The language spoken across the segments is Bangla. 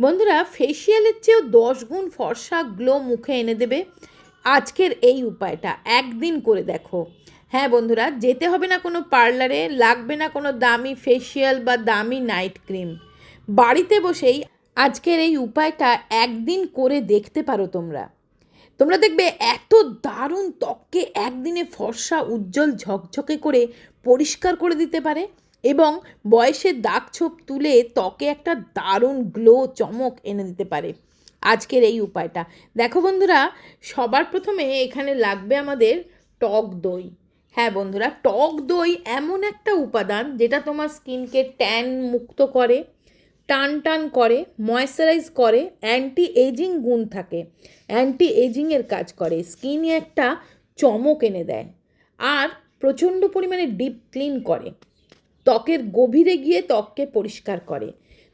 বন্ধুরা ফেসিয়ালের চেয়েও দশ গুণ ফর্সা গ্লো মুখে এনে দেবে। আজকের এই উপায়টা একদিন করে দেখো। হ্যাঁ বন্ধুরা, যেতে হবে না কোনো পার্লারে লাগবে না কোনো দামি ফেসিয়াল বা দামি নাইট ক্রিম বাড়িতে বসেই আজকের এই উপায়টা একদিন করে দেখতে পারো তোমরা। তোমরা দেখবে এত দারুণ ত্বককে একদিনে ফর্সা, উজ্জ্বল, ঝকঝকে করে পরিষ্কার করে দিতে পারে। এবং বয়সের দাগ ছোপ তুলে ত্বকে একটা দারুণ গ্লো চমক এনে দিতে পারে। আজকের এই উপায়টা। দেখো বন্ধুরা, সবার প্রথমে এখানে লাগবে আমাদের টক দই। হ্যাঁ বন্ধুরা, টক দই এমন একটা উপাদান যেটা তোমার স্কিনকে ট্যান মুক্ত করে, টান টান করে ময়শ্চারাইজ করে অ্যান্টি এজিং গুণ থাকে। অ্যান্টি এজিংয়ের কাজ করে, স্কিনে একটা চমক এনে দেয়। আর প্রচণ্ড পরিমাণে ডিপ ক্লিন করে। ত্বকের গভীরে গিয়ে ত্বককে পরিষ্কার করে।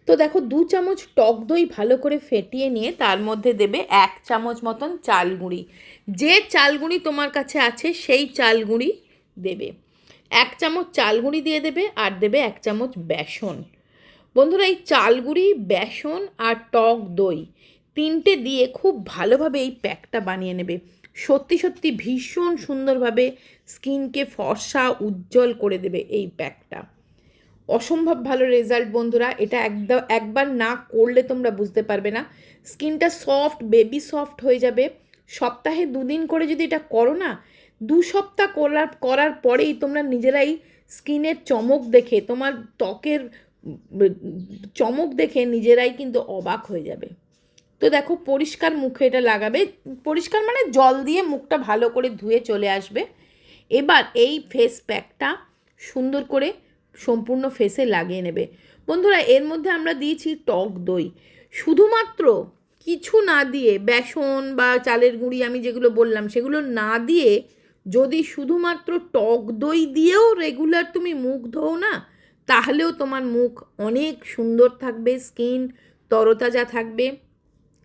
তো দেখো, দু চামচ টক দই ভালো করে ফেটিয়ে নিয়ে তার মধ্যে দেবে এক চামচ মতন চাল গুঁড়ি যে চাল গুঁড়ি তোমার কাছে আছে, সেই চাল গুঁড়ি দেবে। এক চামচ চাল গুঁড়ি দিয়ে দেবে আর দেবে এক চামচ বেসন। বন্ধুরা, এই চালগুড়ি, বেসন আর টক দই তিনটে দিয়ে খুব ভালোভাবে এই প্যাকটা বানিয়ে নেবে। সত্যি সত্যি ভীষণ সুন্দরভাবে স্কিনকে ফর্সা, উজ্জ্বল করে দেবে এই প্যাকটা। অসম্ভব ভালো রেজাল্ট বন্ধুরা। এটা একদম একবার না করলে তোমরা বুঝতে পারবে না। স্কিনটা সফট বেবি সফট হয়ে যাবে। সপ্তাহে দুদিন করে যদি এটা করো না, দু সপ্তাহ করার করার পরেই তোমরা নিজেরাই স্কিনের চমক দেখে, তোমার ত্বকের চমক দেখে নিজেরাই কিন্তু অবাক হয়ে যাবে। তো দেখো, পরিষ্কার মুখে এটা লাগাবে। পরিষ্কার মানে জল দিয়ে মুখটা ভালো করে ধুয়ে চলে আসবে। এবার এই ফেস প্যাকটা সুন্দর করে সম্পূর্ণ ফেসে লাগিয়ে নেবে। বন্ধুরা, এর মধ্যে আমরা দিয়েছি টক দই। শুধুমাত্র কিছু না দিয়ে বেসন বা চালের গুঁড়ি আমি যেগুলো বললাম, সেগুলো না দিয়ে যদি শুধুমাত্র টক দই দিয়েও রেগুলার তুমি মুখ ধোও না, তাহলেও তোমার মুখ অনেক সুন্দর থাকবে স্কিন তরতাজা থাকবে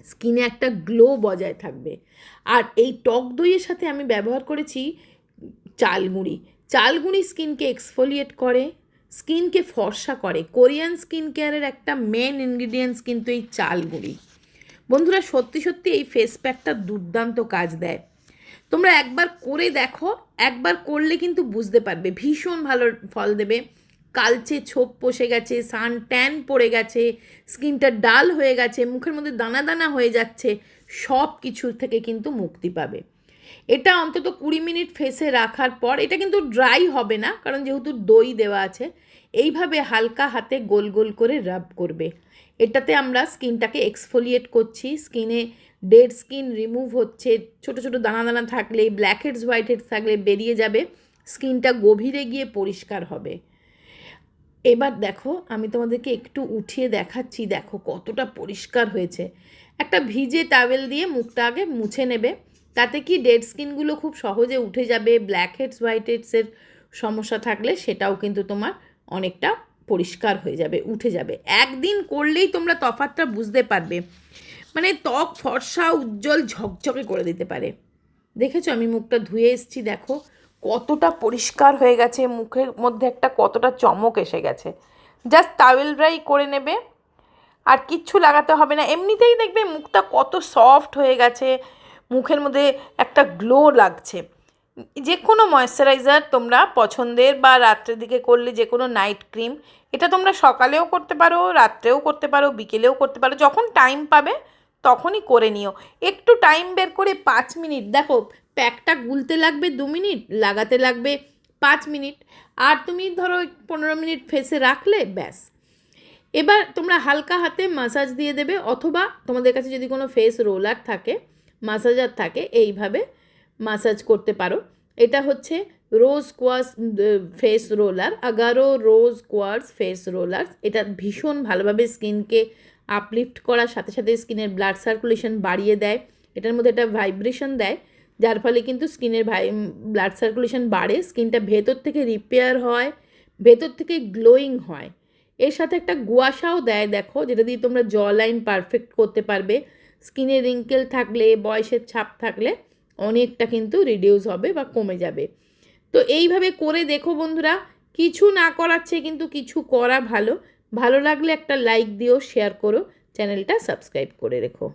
স্কিনে একটা গ্লো বজায় থাকবে। আর এই টক দইয়ের সাথে আমি ব্যবহার করেছি চালগুঁড়ি চালগুঁড়ি স্কিনকে এক্সফোলিয়েট করে স্কিনকে ফর্সা করে। কোরিয়ান স্কিন কেয়ারের একটা মেন ইনগ্রিডিয়েন্টস কিন্তু এই চালগুঁড়ি বন্ধুরা, সত্যি সত্যি এই ফেস প্যাকটা দুর্দান্ত কাজ দেয়। তোমরা একবার করে দেখো, একবার করলে কিন্তু বুঝতে পারবে। ভীষণ ভালো ফল দেবে। কালচে ছোপ বসে গেছে, সান ট্যান পড়ে গেছে, স্কিনটা ডাল হয়ে গেছে, মুখের মধ্যে দানা দানা হয়ে যাচ্ছে সব কিছুর থেকে কিন্তু মুক্তি পাবে। এটা অন্তত কুড়ি মিনিট ফেসে রাখার পর, এটা কিন্তু ড্রাই হবে না, কারণ যেহেতু দই দেওয়া আছে, এইভাবে হালকা হাতে গোল গোল করে রাব করবে। এটাতে আমরা স্কিনটাকে এক্সফোলিয়েট করছি, স্কিনে ডেড স্কিন রিমুভ হচ্ছে, ছোট ছোট দানা দানা থাকলে ব্ল্যাক হেডস হোয়াইট হেডস থাকলে বেরিয়ে যাবে, স্কিনটা গভীরে গিয়ে পরিষ্কার হবে। এবার দেখো, আমি তোমাদেরকে একটু উঠিয়ে দেখাচ্ছি, দেখো কতটা পরিষ্কার হয়েছে। একটা ভিজে টাওয়েল দিয়ে মুখটা আগে মুছে নেবে। তাতে কি ডেড স্কিনগুলো খুব সহজে উঠে যাবে ব্ল্যাক হেডস হোয়াইট হেডসের সমস্যা থাকলে সেটাও কিন্তু তোমার অনেকটা পরিষ্কার হয়ে যাবে, উঠে যাবে। একদিন করলেই তোমরা তফাতটা বুঝতে পারবে। মানে ত্বক ফর্সা, উজ্জ্বল, ঝকঝকে করে দিতে পারে। দেখেছ? আমি মুখটা ধুয়ে এসছি, দেখো। কতটা পরিষ্কার হয়ে গেছে, মুখের মধ্যে একটা কতটা চমক এসে গেছে। জাস্ট টাওয়েল ড্রাই করে নেবে। আর কিচ্ছু লাগাতে হবে না। এমনিতেই দেখবে মুখটা কত সফট হয়ে গেছে। মুখের মধ্যে একটা গ্লো লাগছে। যে কোনো ময়শ্চারাইজার তোমরা পছন্দের বা রাত্রের দিকে করলে যে কোনো নাইট ক্রিম এটা তোমরা সকালেও করতে পারো, রাত্রেও করতে পারো, বিকেলেও করতে পারো, যখন টাইম পাবে তখনই করে নিও। একটু টাইম বের করে পাঁচ মিনিট, দেখো প্যাকটা গুলতে লাগবে দু মিনিট, লাগাতে লাগবে পাঁচ মিনিট, আর তুমি ধরো পনেরো মিনিট ফেসে রাখলে ব্যাস। এবার তোমরা হালকা হাতে মাসাজ দিয়ে দেবে, অথবা তোমাদের কাছে যদি কোনো ফেস রোলার থাকে মাসাজার থাকে, এইভাবে মাসাজ করতে পারো। এটা হচ্ছে রোজ কোয়াস ফেস রোলার আগারো রোজ কোয়ার্স ফেস রোলার। এটা ভীষণ ভালোভাবে স্কিনকে আপলিফট করার সাথে সাথে স্কিনের ব্লাড সার্কুলেশন বাড়িয়ে দেয়, এটার মধ্যে একটা ভাইব্রেশন দেয়, যার ফলে কিন্তু স্কিনের ভাই ব্লাড সার্কুলেশন বাড়ে, স্কিনটা ভেতর থেকে রিপেয়ার হয়, ভেতর থেকে গ্লোয়িং হয়। এর সাথে একটা গুয়াশাও দেয়, দেখো, যেটা দিয়ে তোমরা জ লাইন পারফেক্ট করতে পারবে। স্কিনে রিঙ্কেল থাকলে, বয়সের ছাপ থাকলে অনেকটা কিন্তু রিডিউস হবে বা কমে যাবে। তো এইভাবে করে দেখো বন্ধুরা, কিছু না করাচ্ছে কিন্তু কিছু করা ভালো। ভালো লাগলে একটা লাইক দিও শেয়ার করো চ্যানেলটা সাবস্ক্রাইব করে রেখো।